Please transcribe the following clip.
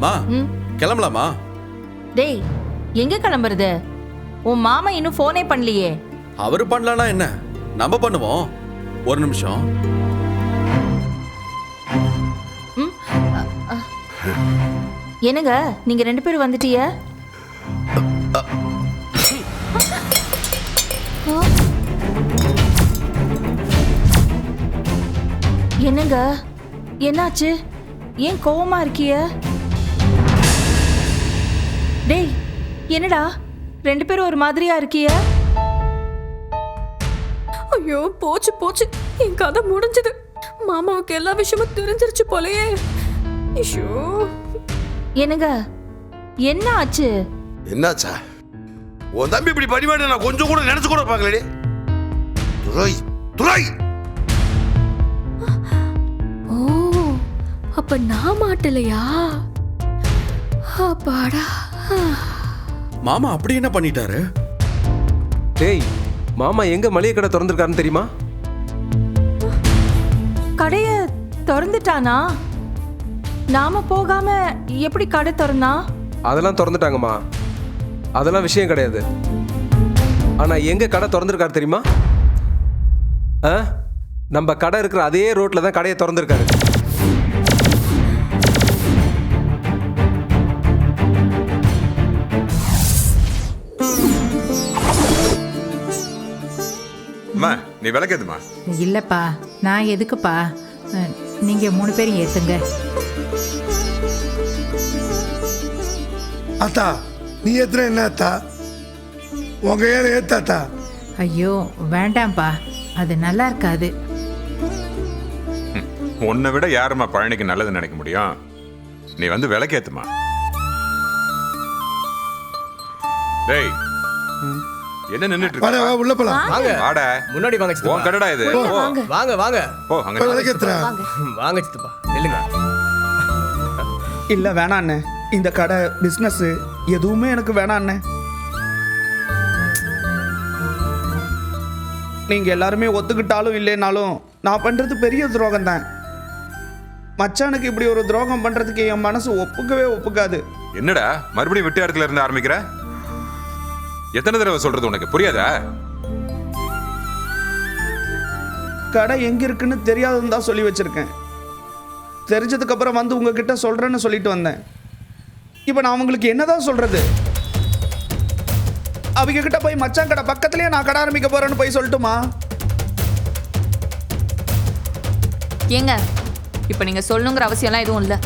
ம் கிளம்பலாமா? டேய் எங்க கிளம்புறது? உன் மாமா இன்னும் ஃபோனே பண்ணலையே. அவரு பண்ணலனா என்ன? நம்ம பண்ணுவோம். ஒரு நிமிஷம். என்னங்க நீங்க ரெண்டு பேரும் வந்துட்டிய என்னங்க என்னாச்சு? ஏன் கோவமா இருக்கிய? டேய் என்னடா? ரெண்டு பேரும் ஒரு மாதிரியா இருக்கிய? ஐயோ போச்சு போச்சு. என் கதை முடிஞ்சது. மாமாவுக்கு எல்லா விஷயமும் தெரிஞ்சிருச்சு போலயே. ஐயோ. என்னங்க? என்ன ஆச்சு? என்னாச்சா? உன் தம்பி இப்படி பண்ணிவாடு நான் கொஞ்சம் கூட நினைச்சு கூட பார்க்கலடி. துரை துரை! ஓ அப்ப நான் மாட்டலையா? அப்பாடா. மாமா அப்படி என்ன பண்ணிட்டாரு? டேய் மாமா எங்க மளிகை கடை திறந்திருக்காருன்னு தெரியுமா? கடைய திறந்துட்டானா? நாம போகாம எப்படி கடை திறந்தா அதெல்லாம் திறந்துட்டாங்கம்மா. அதெல்லாம் விஷயம் கிடையாது. ஆனா எங்க கடை திறந்திருக்காரு தெரியுமா? ஆ? நம்ம கடை இருக்கிற அதே ரோட்ல தான் கடையை திறந்திருக்காரு. அம்மா நீ விளக்கேதுமா இல்லப்பா நான் எதுக்குப்பா? அஹ், நீங்க மூணு பேரும் ஏத்துங்க. அத்தா நீ ஏத்துற என்ன அத்தா? உங்க ஏழை ஏத்தாத்தா ஐயோ வேண்டாம்ப்பா அது நல்லா இருக்காது. உன்னை விட யாரும்மா பழனிக்கு நல்லது நினைக்க முடியும்? நீ வந்து விளக்கேத்துமா? டேய் என்ன நின்னுட்டு வாடா வா உள்ள போலாம். வாங்க. வாடா. முன்னாடி வாங்க உன் சித்தப்பா கடடா இது. போ. வாங்க. வாங்க போ அங்க போய் விளக்கேத்துறா வாங்க. சித்தப்பா. இல்லை வேணாம் அண்ணே. இந்த கடை பிஸ்னஸ் எதுவுமே எனக்கு வேணாம் அண்ணே. நீங்கள் எல்லாருமே ஒத்துக்கிட்டாலும் இல்லைனாலும் நான் பண்ணுறது பெரிய துரோகம் தான் மச்சானுக்கு இப்படி ஒரு துரோகம் பண்ணுறதுக்கு என் மனசு ஒப்புக்கவே ஒப்புக்காது. என்னடா? மறுபடியும் விட்டு இடத்துல இருந்து ஆரம்பிக்கிற? எத்தனை தடவை சொல்றது உனக்கு? புரியாதா? கடை எங்கே இருக்குன்னு தெரியாதுன்னு தான் சொல்லி வச்சுருக்கேன். தெரிஞ்சதுக்கப்புறம் வந்து உங்ககிட்ட சொல்கிறேன்னு சொல்லிட்டு வந்தேன். இப்போ நான் அவங்களுக்கு என்னதான் சொல்கிறது அவங்க கிட்ட போய் மச்சான் கடை பக்கத்துலயே நான் கடை ஆரம்பிக்க போறேன்னு போய் சொல்லட்டுமா? ஏங்க இப்போ நீங்க சொல்லணுங்கிற அவசியம்லாம் எதுவும் இல்லை.